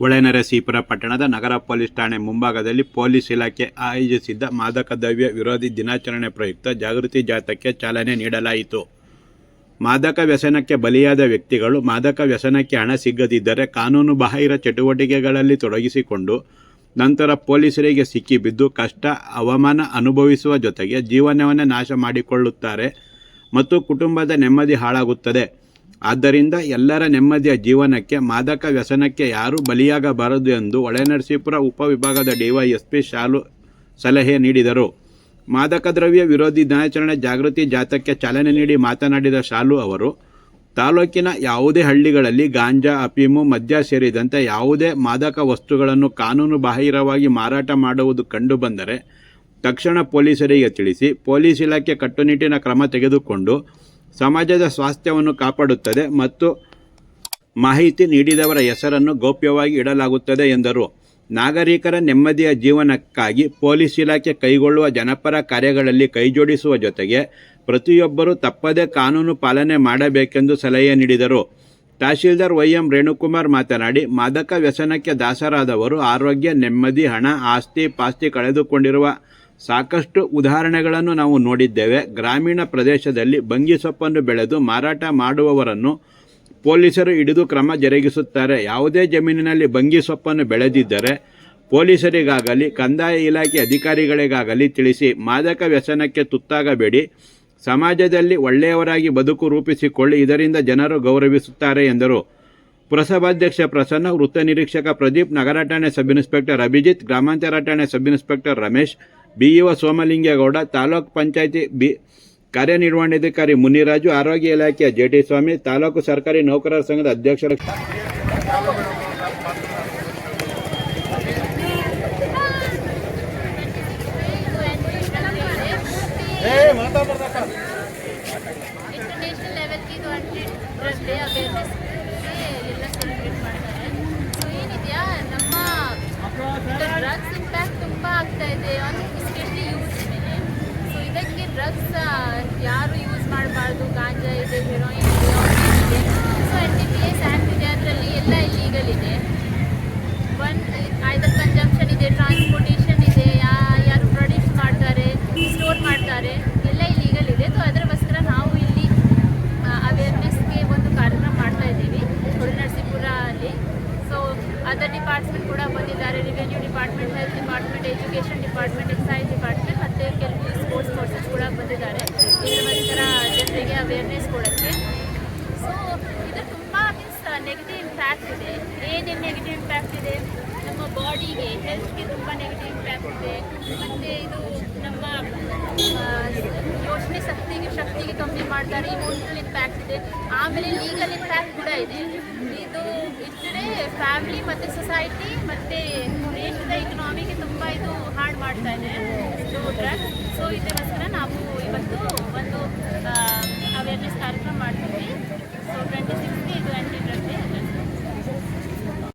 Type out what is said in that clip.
ಹೊಳೆನರಸೀಪುರ ಪಟ್ಟಣದ ನಗರ ಪೊಲೀಸ್ ಠಾಣೆ ಮುಂಭಾಗದಲ್ಲಿ ಪೊಲೀಸ್ ಇಲಾಖೆ ಆಯೋಜಿಸಿದ್ದ ಮಾದಕ ದ್ರವ್ಯ ವಿರೋಧಿ ದಿನಾಚರಣೆ ಪ್ರಯುಕ್ತ ಜಾಗೃತಿ ಜಾಥಾಕ್ಕೆ ಚಾಲನೆ ನೀಡಲಾಯಿತು. ಮಾದಕ ವ್ಯಸನಕ್ಕೆ ಬಲಿಯಾದ ವ್ಯಕ್ತಿಗಳು ಮಾದಕ ವ್ಯಸನಕ್ಕೆ ಹಣ ಸಿಗದಿದ್ದರೆ ಕಾನೂನು ಬಾಹಿರ ಚಟುವಟಿಕೆಗಳಲ್ಲಿ ತೊಡಗಿಸಿಕೊಂಡು ನಂತರ ಪೊಲೀಸರಿಗೆ ಸಿಕ್ಕಿಬಿದ್ದು ಕಷ್ಟ, ಅವಮಾನ ಅನುಭವಿಸುವ ಜೊತೆಗೆ ಜೀವನವನ್ನೇ ನಾಶ ಮಾಡಿಕೊಳ್ಳುತ್ತಾರೆ ಮತ್ತು ಕುಟುಂಬದ ನೆಮ್ಮದಿ ಹಾಳಾಗುತ್ತದೆ. ಆದ್ದರಿಂದ ಎಲ್ಲರ ನೆಮ್ಮದಿಯ ಜೀವನಕ್ಕೆ, ಮಾದಕ ವ್ಯಸನಕ್ಕೆ ಯಾರೂ ಬಲಿಯಾಗಬಾರದು ಎಂದು ಒಳನರಸೀಪುರ ಉಪವಿಭಾಗದ ಡಿವೈಎಸ್ಪಿ ಶಾಲು ಸಲಹೆ ನೀಡಿದರು. ಮಾದಕ ದ್ರವ್ಯ ವಿರೋಧಿ ದಿನಾಚರಣೆ ಜಾಗೃತಿ ಜಾಥಾಕ್ಕೆ ಚಾಲನೆ ನೀಡಿ ಮಾತನಾಡಿದ ಶಾಲು ಅವರು, ತಾಲೂಕಿನ ಯಾವುದೇ ಹಳ್ಳಿಗಳಲ್ಲಿ ಗಾಂಜಾ ಅಫೀಮು ಮದ್ಯ ಸೇರಿದಂತೆ ಯಾವುದೇ ಮಾದಕ ವಸ್ತುಗಳನ್ನು ಕಾನೂನು ಬಾಹಿರವಾಗಿ ಮಾರಾಟ ಮಾಡುವುದು ಕಂಡುಬಂದರೆ ತಕ್ಷಣ ಪೊಲೀಸರಿಗೆ ತಿಳಿಸಿ, ಪೊಲೀಸ್ ಇಲಾಖೆ ಕಟ್ಟುನಿಟ್ಟಿನ ಕ್ರಮ ತೆಗೆದುಕೊಂಡು ಸಮಾಜದ ಸ್ವಾಸ್ಥ್ಯವನ್ನು ಕಾಪಾಡುತ್ತದೆ ಮತ್ತು ಮಾಹಿತಿ ನೀಡಿದವರ ಹೆಸರನ್ನು ಗೌಪ್ಯವಾಗಿ ಇಡಲಾಗುತ್ತದೆ ಎಂದರು. ನಾಗರಿಕರ ನೆಮ್ಮದಿಯ ಜೀವನಕ್ಕಾಗಿ ಪೊಲೀಸ್ ಇಲಾಖೆ ಕೈಗೊಳ್ಳುವ ಜನಪರ ಕಾರ್ಯಗಳಲ್ಲಿ ಕೈಜೋಡಿಸುವ ಜೊತೆಗೆ ಪ್ರತಿಯೊಬ್ಬರೂ ತಪ್ಪದೇ ಕಾನೂನು ಪಾಲನೆ ಮಾಡಬೇಕೆಂದು ಸಲಹೆ ನೀಡಿದರು. ತಹಶೀಲ್ದಾರ್ ವೈ ಎಂ ರೇಣುಕುಮಾರ್ ಮಾತನಾಡಿ, ಮಾದಕ ವ್ಯಸನಕ್ಕೆ ದಾಸರಾದವರು ಆರೋಗ್ಯ, ನೆಮ್ಮದಿ, ಹಣ, ಆಸ್ತಿ, ಪಾಸ್ತಿ ಕಳೆದುಕೊಂಡಿರುವ ಸಾಕಷ್ಟು ಉದಾಹರಣೆಗಳನ್ನು ನಾವು ನೋಡಿದ್ದೇವೆ. ಗ್ರಾಮೀಣ ಪ್ರದೇಶದಲ್ಲಿ ಬಂಗಿ ಸೊಪ್ಪನ್ನು ಬೆಳೆದು ಮಾರಾಟ ಮಾಡುವವರನ್ನು ಪೊಲೀಸರು ಹಿಡಿದು ಕ್ರಮ ಜರುಗಿಸುತ್ತಾರೆ. ಯಾವುದೇ ಜಮೀನಿನಲ್ಲಿ ಬಂಗಿ ಸೊಪ್ಪನ್ನು ಬೆಳೆದಿದ್ದರೆ ಪೊಲೀಸರಿಗಾಗಲಿ, ಕಂದಾಯ ಇಲಾಖೆ ಅಧಿಕಾರಿಗಳಿಗಾಗಲಿ ತಿಳಿಸಿ ಮಾದಕ ವ್ಯಸನಕ್ಕೆ ತುತ್ತಾಗಬೇಡಿ. ಸಮಾಜದಲ್ಲಿ ಒಳ್ಳೆಯವರಾಗಿ ಬದುಕು ರೂಪಿಸಿಕೊಳ್ಳಿ, ಇದರಿಂದ ಜನರು ಗೌರವಿಸುತ್ತಾರೆ ಎಂದರು. ಪುರಸಭಾಧ್ಯಕ್ಷ ಪ್ರಸನ್ನ, ವೃತ್ತ ನಿರೀಕ್ಷಕ ಪ್ರದೀಪ್, ನಗರ ಠಾಣೆ ಸಬ್ ಇನ್ಸ್ಪೆಕ್ಟರ್ ಅಭಿಜಿತ್, ಗ್ರಾಮಾಂತರ ಠಾಣೆ sub inspector Ramesh BEO Somalingegowda taluk ಪಂಚಾಯತಿ ಬಿ ಕಾರ್ಯನಿರ್ವಹಣಾಧಿಕಾರಿ ಮುನಿರಾಜು ಆರೋಗ್ಯ ಇಲಾಖೆಯ ಜೆಟಿ ಸ್ವಾಮಿ ತಾಲೂಕು ಸರ್ಕಾರಿ ನೌಕರರ ಸಂಘದ ಅಧ್ಯಕ್ಷರ. ಮಾಡ್ತಾರೆ. ಸೊ ಏನಿದೆಯಾ? ನಮ್ಮ ಡ್ರಗ್ಸ್ ಇಂಪ್ಯಾಕ್ಟ್ ತುಂಬ ಆಗ್ತಾ ಇದೆ. ಡ್ರಗ್ಸ್ ಯಾರು ಯೂಸ್ ಮಾಡಬಾರ್ದು ಗಾಂಜಾ ಇದೆ ಹೆರೋಯಿನ್ ಇದೆ so N D P S act ಇದೆ ಅದರಲ್ಲಿ ಎಲ್ಲ ಇಲ್ಲೀಗಲ್ ಇದೆ. ಒನ್ ಐದರ್ ಕನ್ಜಂಪ್ಷನ್ ಇದೆ ಟ್ರಾನ್ಸ್ಪೋರ್ಟೇಷನ್ ಇದೆ, ಯಾ, ಯಾರು ಪ್ರೊಡ್ಯೂಸ್ ಮಾಡ್ತಾರೆ ಸ್ಟೋರ್ ಮಾಡ್ತಾರೆ, ಎಲ್ಲ ಇಲ್ಲೀಗಲ್ ಇದೆ. ಸೊ ಅದರಗೋಸ್ಕರ ನಾವು ಇಲ್ಲಿ ಅವೇರ್ನೆಸ್ಗೆ ಒಂದು ಕಾರ್ಯಕ್ರಮ ಮಾಡ್ತಾ ಇದ್ದೀವಿ ನರಸೀಪುರ ಅಲ್ಲಿ. ಸೊ ಅದರ್ ಡಿಪಾರ್ಟ್ಮೆಂಟ್ ಕೂಡ ಬಂದಿದ್ದಾರೆ revenue department health department education department excise department ಮತ್ತು ಕೆಲವು ಸ್ಪೋರ್ಟ್ಸ್ ಪರ್ಸನ್ಸ್ ಕೂಡ ಬಂದಿದ್ದಾರೆ ಇದಕ್ಕೋಸ್ಕರ ಜನರಿಗೆ ಅವೇರ್ನೆಸ್ ಕೊಡೋಕ್ಕೆ ಸೊ ಇದು ತುಂಬ ಮೀನ್ಸ್ ನೆಗೆಟಿವ್ ಇಂಪ್ಯಾಕ್ಟ್ ಇದೆ, ಏನೇನು ನೆಗೆಟಿವ್ ಇಂಪ್ಯಾಕ್ಟ್ ಇದೆ, ನಮ್ಮ ಬಾಡಿಗೆ ಹೆಲ್ತ್ಗೆ ತುಂಬ ನೆಗೆಟಿವ್ ಇಂಪ್ಯಾಕ್ಟ್ ಇದೆ, ಮತ್ತು ಇದು ನಮ್ಮ ಯೋಚನೆ ಶಕ್ತಿಗೆ ಶಕ್ತಿಗೆ ಕಮ್ಮಿ ಮಾಡ್ತಾರೆ ಇಮೋಷನಲ್ ಇಂಪ್ಯಾಕ್ಟ್ ಇದೆ. ಆಮೇಲೆ ಲೀಗಲ್ ಇಂಪ್ಯಾಕ್ಟ್ ಕೂಡ ಇದೆ. ಇದು ಇದ್ದರೆ ಫ್ಯಾಮಿಲಿ ಮತ್ತು ಸೊಸೈಟಿ ಮತ್ತು ದೇಶದ ಇಕನಾಮಿಗೆ ತುಂಬ ಇದು ಹಾಳು ಮಾಡ್ತಾ ಇದೆ ಸೊ ಡ್ರಗ್ ಸೊ ಇದಕ್ಕೋಸ್ಕರ ನಾವು